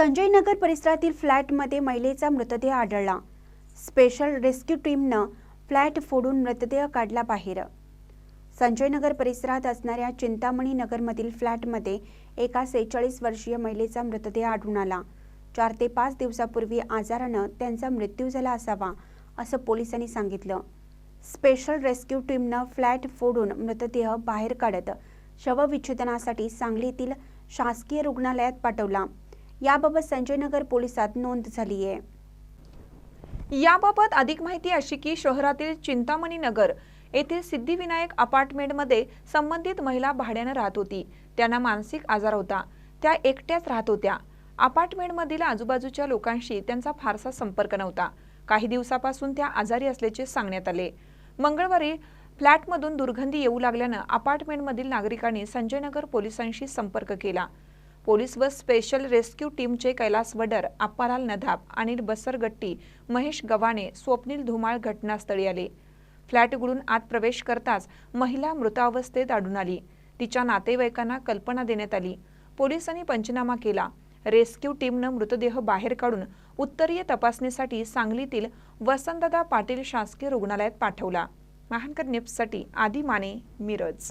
संजय नगर परिसरातील फ्लॅटमध्ये महिलेचा मृतदेह आढळला. स्पेशल रेस्क्यू टीमनं फ्लॅट फोडून मृतदेह काढला बाहेर. संजयनगर परिसरात असणाऱ्या चिंतामणी नगरमधील फ्लॅटमध्ये एका सेहेचाळीस वर्षीय महिलेचा मृतदेह आढळून आला. चार ते पाच दिवसापूर्वी आजारानं त्यांचा मृत्यू झाला असावा असं पोलिसांनी सांगितलं. स्पेशल रेस्क्यू टीमनं फ्लॅट फोडून मृतदेह बाहेर काढत शवविच्छेदनासाठी सांगलीतील शासकीय रुग्णालयात पाठवला. याबाबत संजयनगर पोलिसात नोंद झाली आहे याबाबत अधिक माहिती अशी की शहरातील चिंतामणी नगर येथील सिद्धिविनायक अपार्टमेंटमध्ये संबंधित महिला भाड्यानं राहत होती. त्यांना मानसिक आजार होता. त्या एकट्याच राहत होत्या. अपार्टमेंटमधील आजूबाजूच्या लोकांशी त्यांचा फारसा संपर्क नव्हता. काही दिवसापासून त्या आजारी असल्याचे सांगण्यात आले. मंगळवारी फ्लॅटमधून दुर्गंधी येऊ लागल्यानं अपार्टमेंटमधील नागरिकांनी संजयनगर पोलिसांशी संपर्क केला. पोलीस व स्पेशल रेस्क्यू टीमचे कैलास वडर आप्पालाल नधाप अनिल बसरगट्टी महेश गव्हाणे स्वप्नील धुमाळ घटनास्थळी आले. फ्लॅट उघडून आत प्रवेश करताच महिला मृतावस्थेत आढळून आली. तिच्या नातेवाईकांना कल्पना देण्यात आली. पोलिसांनी पंचनामा केला. रेस्क्यू टीमनं मृतदेह बाहेर काढून उत्तरीय तपासणीसाठी सांगलीतील वसंतदा पाटील शासकीय रुग्णालयात पाठवला. महानकर न्यूजसाठी आदी माने मिरज.